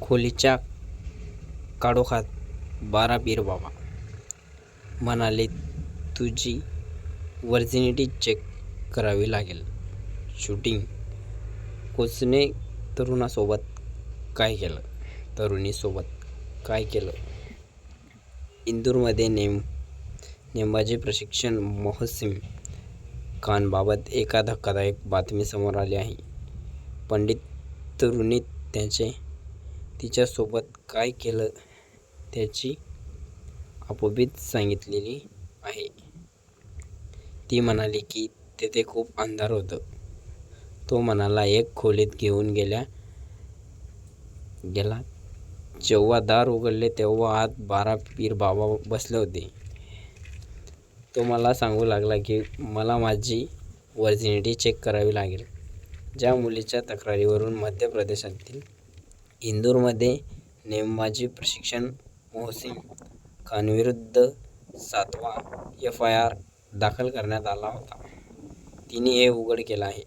खोलीच्या काडोखात बारा बीर बाबा म्हणाले. तुझी व्हर्जिनिटी चेक करावी लागेल. शूटिंग कोचने तरुणासोबत काय केलं? तरुणीसोबत काय केलं? इंदूरमध्ये नेम नेमबाजी प्रशिक्षण मोहसिम खानबाबत एका धक्कादायक बातमी समोर आली आहे. पंडित तरुणी त्याचे तिच्यासोबत काय केलं त्याची आपोबीत सांगितलेली आहे. ती म्हणाली की तेथे खूप अंधार होतं. तो म्हणाला एक खोलीत घेऊन गेल्या गेला. जेव्हा दार उघडले तेव्हा आत बारा पीर बाबा बसले होते. तो मला सांगू लागला की मला माझी व्हर्जिनिटी चेक करावी लागेल. ज्या मुलीच्या तक्रारीवरून मध्य प्रदेशातील इंदूरमध्ये नेमबाजी प्रशिक्षण मोहसिन खानविरुद्ध सातवा एफ आय आर दाखल करण्यात आला होता. तिने हे उघड केलं आहे.